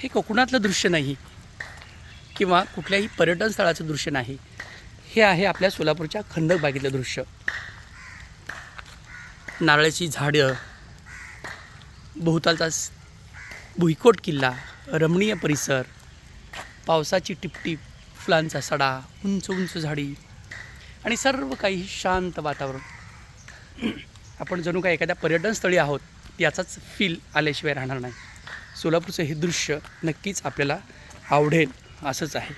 हे कोकणातलं दृश्य नाही? किंवा कुठल्याही पर्यटन स्थळाचं दृश्य नाही. हे आहे आपल्या सोलापूरच्या खंडक बागेतलं दृश्य. नारळाची झाडं भोवतालचा भुईकोट किल्ला रमणीय परिसर पावसाची टिपटिप फुलांचा सडा उंच उंच झाडी आणि सर्व काही शांत वातावरण. आपण जणू काय एखाद्या पर्यटनस्थळी आहोत याचाच फील आल्याशिवाय राहणार नाही. सोलापूरचं हे दृश्य नक्कीच आपल्याला आवडेल असंच आहे.